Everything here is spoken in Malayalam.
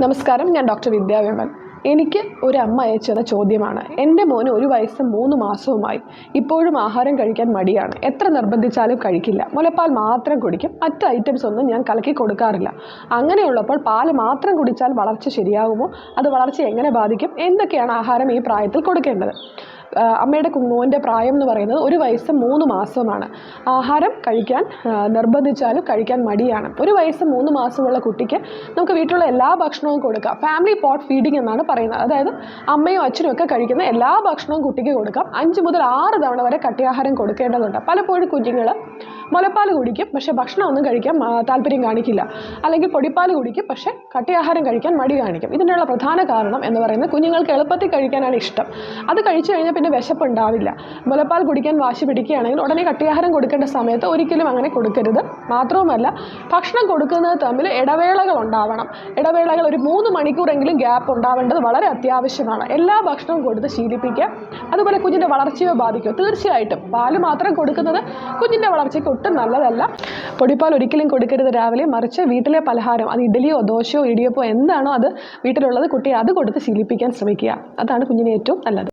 നമസ്കാരം ഞാൻ ഡോക്ടർ വിദ്യാവിമൻ എനിക്ക് ഒരു അമ്മ അയച്ചത് ചോദ്യമാണ്. എന്റെ മോന് ഒരു വയസ്സ് മൂന്ന് മാസവുമായി ഇപ്പോഴും ആഹാരം കഴിക്കാൻ മടിയാണ്. എത്ര നിർബന്ധിച്ചാലും കഴിക്കില്ല. മുലപ്പാൽ മാത്രം കുടിക്കും. മറ്റ് ഐറ്റംസ് ഒന്നും ഞാൻ കലക്കി കൊടുക്കാറില്ല. അങ്ങനെയുള്ളപ്പോൾ പാൽ മാത്രം കുടിച്ചാൽ വളർച്ച ശരിയാകുമോ? അത് വളർച്ച എങ്ങനെ ബാധിക്കും? എന്തൊക്കെയാണ് ആഹാരം ഈ പ്രായത്തിൽ കൊടുക്കേണ്ടത്? അമ്മയുടെ കുങ്ങുവിന്റെ പ്രായം എന്ന് പറയുന്നത് ഒരു വയസ്സ് മൂന്ന് മാസമാണ്. ആഹാരം കഴിക്കാൻ നിർബന്ധിച്ചാലും കഴിക്കാൻ മടിയാണ്. ഒരു വയസ്സ് മൂന്ന് മാസമുള്ള കുട്ടിക്ക് നമുക്ക് വീട്ടിലുള്ള എല്ലാ ഭക്ഷണവും കൊടുക്കാം. ഫാമിലി പോട്ട് ഫീഡിംഗ് എന്നാണ് പറയുന്നത്. അതായത് അമ്മയും അച്ഛനും ഒക്കെ കഴിക്കുന്ന എല്ലാ ഭക്ഷണവും കുട്ടിക്ക് കൊടുക്കാം. അഞ്ച് മുതൽ ആറ് തവണ വരെ കട്ടിയാഹാരം കൊടുക്കേണ്ടതുണ്ട്. പലപ്പോഴും കുഞ്ഞുങ്ങൾ മുലപ്പാൽ കുടിക്കും പക്ഷേ ഭക്ഷണമൊന്നും കഴിക്കാൻ ആ, താല്പര്യം കാണിക്കില്ല. അല്ലെങ്കിൽ പൊടിപ്പാൽ കുടിക്കും പക്ഷേ കട്ടിയാഹാരം കഴിക്കാൻ മടി കാണിക്കും. ഇതിനുള്ള പ്രധാന കാരണം എന്ന് പറയുന്നത് കുഞ്ഞുങ്ങൾക്ക് എളുപ്പത്തിൽ കഴിക്കാനാണ് ഇഷ്ടം. അത് കഴിച്ചു കഴിഞ്ഞാൽ പിന്നെ വിശപ്പുണ്ടാവില്ല. മുലപ്പാൽ കുടിക്കാൻ വാശി പിടിക്കുകയാണെങ്കിൽ ഉടനെ കട്ടിയാഹാരം കൊടുക്കേണ്ട സമയത്ത് ഒരിക്കലും അങ്ങനെ കൊടുക്കരുത്. മാത്രവുമല്ല ഭക്ഷണം കൊടുക്കുന്നത് തമ്മിൽ ഇടവേളകൾ ഉണ്ടാവണം. ഇടവേളകൾ ഒരു മൂന്ന് മണിക്കൂറെങ്കിലും ഗ്യാപ്പ് ഉണ്ടാവേണ്ടത് വളരെ അത്യാവശ്യമാണ്. എല്ലാ ഭക്ഷണവും കൊടുത്ത് ശീലിപ്പിക്കുക. അതുപോലെ കുഞ്ഞിന്റെ വളർച്ചയെ ബാധിക്കും. തീർച്ചയായിട്ടും പാൽ മാത്രം കൊടുക്കുന്നത് കുഞ്ഞിന്റെ വളർച്ചയ്ക്ക് ഒട്ടും നല്ലതല്ല. പൊടിപ്പാൽ ഒരിക്കലും കൊടുക്കരുത് രാവിലെ. മറിച്ച് വീട്ടിലെ പലഹാരം അത് ഇഡലിയോ ദോശയോ ഇടിയപ്പോ എന്താണോ അത് വീട്ടിലുള്ളത് കുട്ടിയെ അത് കൊടുത്ത് ശീലിപ്പിക്കാൻ ശ്രമിക്കുക. അതാണ് കുഞ്ഞിന് ഏറ്റവും നല്ലത്.